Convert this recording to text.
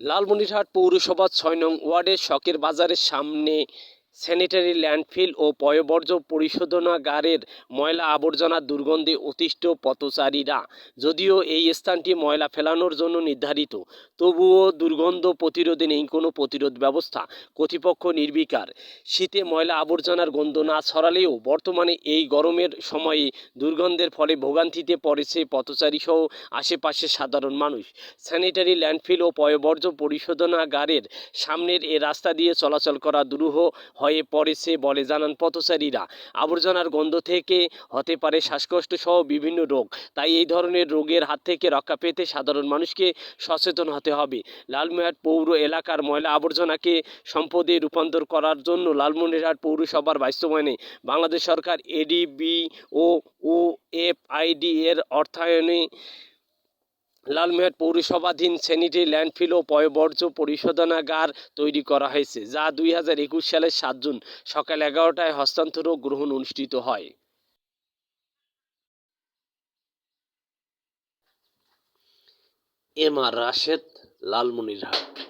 লালমনিরহাট পৌরসভা ছয় নং ওয়ার্ডের শখের বাজারের সামনে স্যানিটারি ল্যান্ডফিল ও পয়বর্জ্য পরিশোধনাগারের ময়লা আবর্জনা দুর্গন্ধে অতিষ্ঠ পথচারীরা। যদিও এই স্থানটি ময়লা ফেলানোর জন্য নির্ধারিত, তবুও দুর্গন্ধ প্রতিরোধে নেই কোনো প্রতিরোধ ব্যবস্থা, কর্তৃপক্ষ নির্বিকার। শীতে ময়লা আবর্জনার গন্ধ না ছড়ালেও বর্তমানে এই গরমের সময়ে দুর্গন্ধের ফলে ভোগান্তিতে পড়েছে পথচারী সহ আশেপাশের সাধারণ মানুষ। স্যানিটারি ল্যান্ডফিল ও পয়বর্জ্য পরিশোধনাগারের সামনের এ রাস্তা দিয়ে চলাচল করা দুরূহ হয়ে পড়েছে বলে, জানান পথচারীরা, আবর্জনার গন্ধ থেকে হতে পারে শ্বাসকষ্ট সহ বিভিন্ন রোগ। তাই এই ধরনের রোগের হাত থেকে রক্ষা পেতে সাধারণ মানুষকে সচেতন হতে হবে। লালমনিরহাট পৌর এলাকার ময়লা আবর্জনাকে সম্পদে রূপান্তর করার জন্য লালমনিরহাট পৌরসভার বাস্তবায়নে বাংলাদেশ সরকার এডিবি ও ওএফআইডি এর অর্থায়নে লালমনিরহাট পৌরসভাধীন সেনিটি ল্যান্ডফিল ও পয়বর্জ্য পরিশোধনাগার তৈরি করা হয়েছে, যা দুই হাজার একুশ সালের সাত জুন সকাল এগারোটায় হস্তান্তর ও গ্রহণ অনুষ্ঠিত হয়। M R Rashed, Lalmonirhat.